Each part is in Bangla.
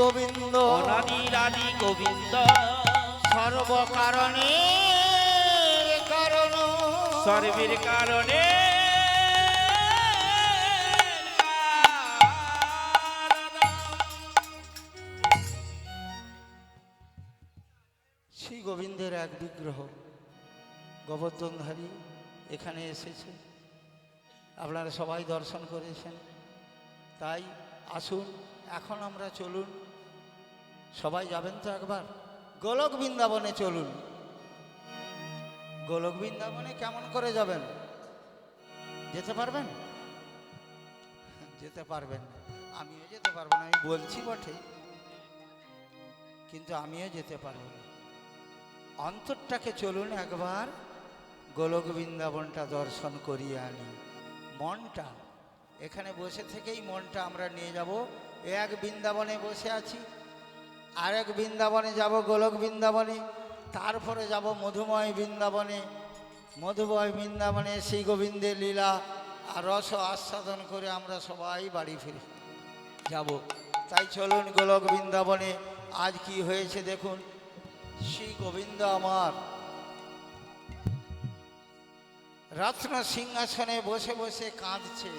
গোবিন্দ। অনাদির আদি গোবিন্দ। সর্ব কারণে কারণ। সর্বের কারণে শ্রী গোবিন্দের এক বিগ্রহ গোবর্ধনধারী এখানে এসেছে। আপনারা সবাই দর্শন করেছেন। তাই আসুন, এখন আমরা চলুন। সবাই যাবেন তো একবার? গোলক বৃন্দাবনে চলুন। গোলক বৃন্দাবনে কেমন করে যাবেন? যেতে পারবেন? যেতে পারবেন। আমিও যেতে পারব না, আমি বলছি বটে। কিন্তু আমিও যেতে পারব না। অন্তরটাকে চলুন একবার। গোলক বৃন্দাবনটা দর্শন করিয়ে আনি। মনটা এখানে বসে থেকেই মনটা আমরা নিয়ে যাব। এক বৃন্দাবনে বসে আছি আর এক বৃন্দাবনে যাব, গোলক বৃন্দাবনে, তারপরে যাব মধুময় বৃন্দাবনে। মধুময় বৃন্দাবনে শ্রী গোবিন্দের লীলা আর রস আস্বাদন করে আমরা সবাই বাড়ি ফিরি, যাব। তাই চলুন গোলক বৃন্দাবনে, আজ কি হয়েছে দেখুন। শ্রী গোবিন্দ আমার রত্ন সিংহাসনে বসে বসে কাঁদছে।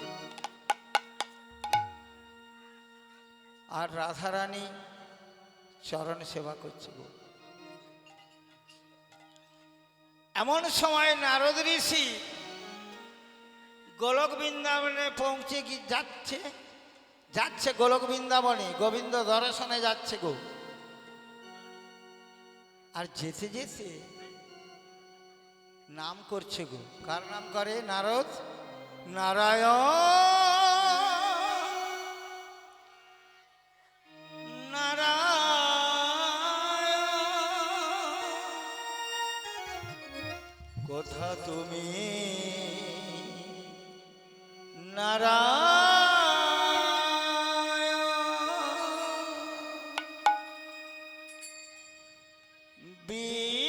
আর রাধারানী চরণ সেবা করছে গো। এমন সময় নারদ ঋষি গোলক বৃন্দাবনে পৌঁছে কি যাচ্ছে? যাচ্ছে গোলক বৃন্দাবনে, গোবিন্দ দর্শনে যাচ্ছে গো। আর যেতে যেতে নাম করছে গো। কার নাম করে? নারদ? নারায়ণ! নারায়ণ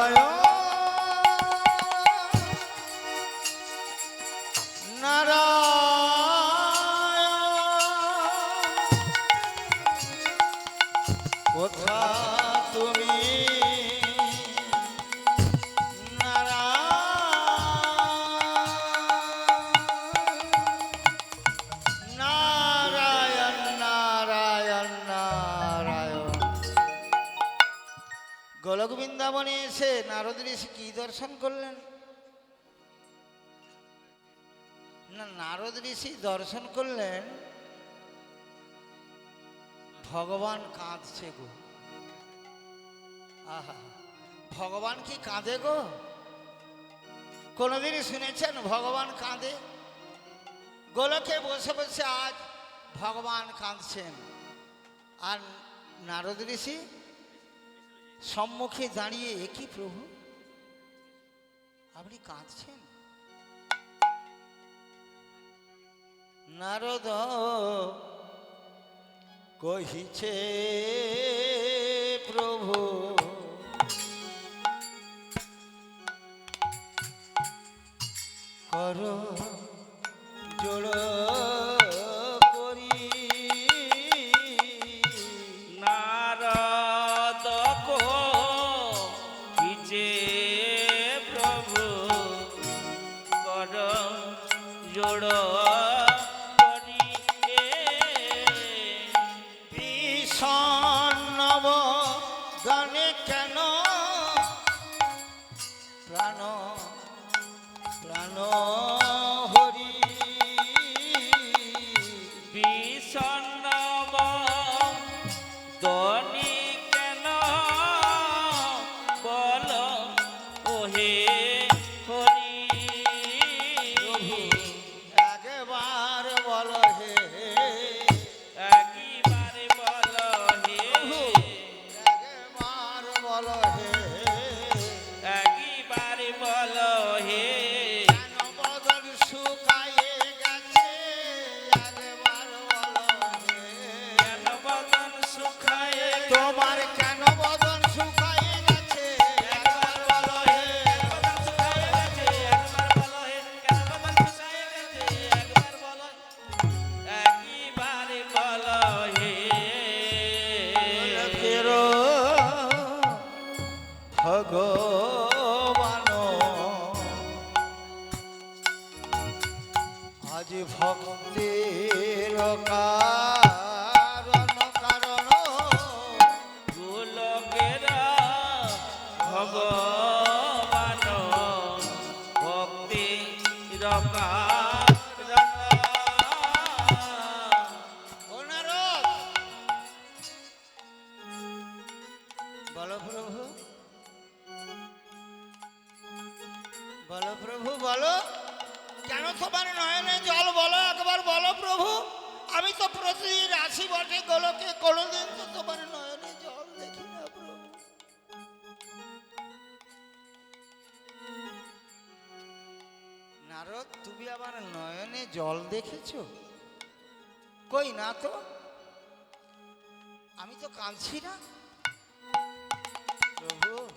নারায়ণ নারায়ণ এসে নারদ ঋষি কি দর্শন করলেন? না নারদ ঋষি দর্শন করলেন, ভগবান কাঁদছে গো। আহা, ভগবান কি কাঁদে গো? কোনোদিনই শুনেছেন, ভগবান কাঁদে? গোলকে বসে বসে আজ ভগবান কাঁদছেন। আর নারদ ঋষি সম্মুখে দাঁড়িয়ে একই প্রভু? আপনি কাঁদছেন? নারদ কহিছে প্রভু কর জোড় বিষণ্ণব গানে কেন? প্রাণ প্রাণ হরি বিষণ্ণব দনি কেন? বল ওহে বলো প্রভু বলো প্রভু বলো কেন তোমার নয়নে জল বলো একবার বলো প্রভু আমি তো প্রতিদিন আসি বটে গোলকে কোনোদিন জল দেখেছ? কই না তো? আমি তো কাঁদছি না। প্রভু,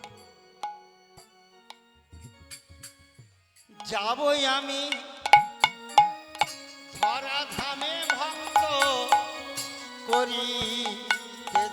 যাবই আমি। ধরা ধামে ভক্ত করি তে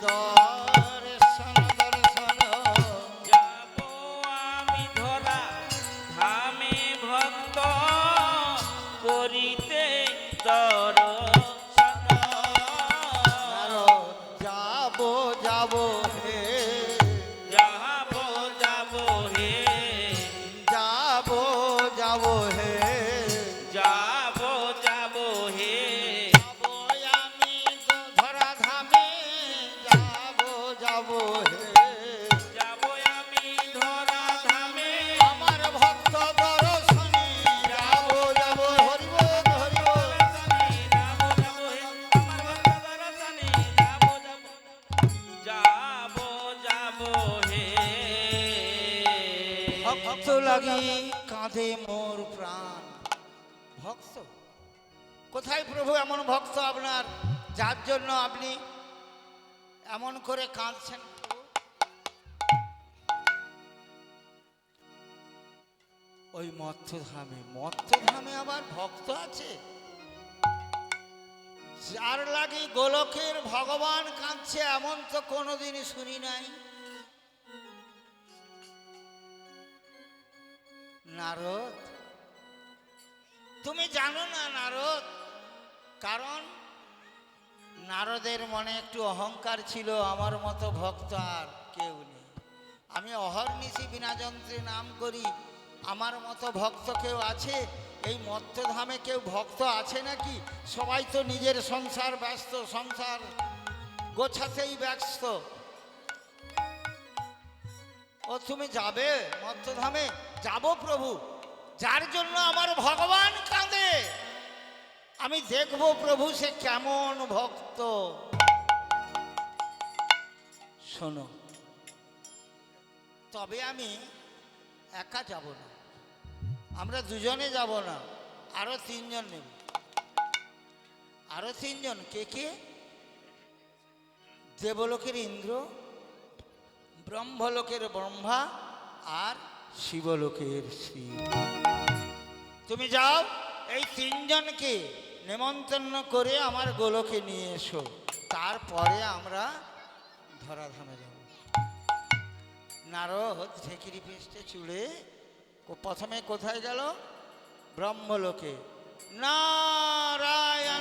ভক্ত লাগি কাঁধে মোর প্রাণ। ভক্ত? কোথায় প্রভু এমন ভক্ত আপনার? যার জন্য আপনি এমন করে কাঁদছেন? ওই মত্তধামে মত্তধামে আবার ভক্ত আছে? যার লাগে গোলকের ভগবান কাঁদছে এমন তো কোনোদিনই শুনি নাই। নারদ। তুমি জানো না নারদ? কারণ নারদের মনে একটু অহংকার ছিল, আমার মতো ভক্ত আর কেউ নেই। আমি অহর্নিশি বিনা যন্ত্রে নাম করি, আমার মতো ভক্ত কেউ আছে? এই মত্তধামে কেউ ভক্ত আছে নাকি? সবাই তো নিজের সংসার ব্যস্ত, সংসার গোছাতেই ব্যস্ত। ও তুমি যাবে? মত্তধামে যাব প্রভু। যার জন্য আমার ভগবান কাঁদে। আমি দেখব প্রভু সে কেমন ভক্ত। শোনো, তবে আমি একা যাব না। আমরা দুজনে যাব না, আরও তিনজন নেব। আরও তিনজন, কে কে? দেবলোকের ইন্দ্র ব্রহ্মলোকের ব্রহ্মা আর শিবলোকের শিব। তুমি যাও, এই তিনজনকে নেমন্তন্ন করে আমার গোলকে নিয়ে এসো। তারপরে আমরা ধরাধামে যাব। নারদ ঝেঁকিরি পেস্টে চুড়ে কো- প্রথমে কোথায় গেল? ব্রহ্মলোকে। নারায়ণ।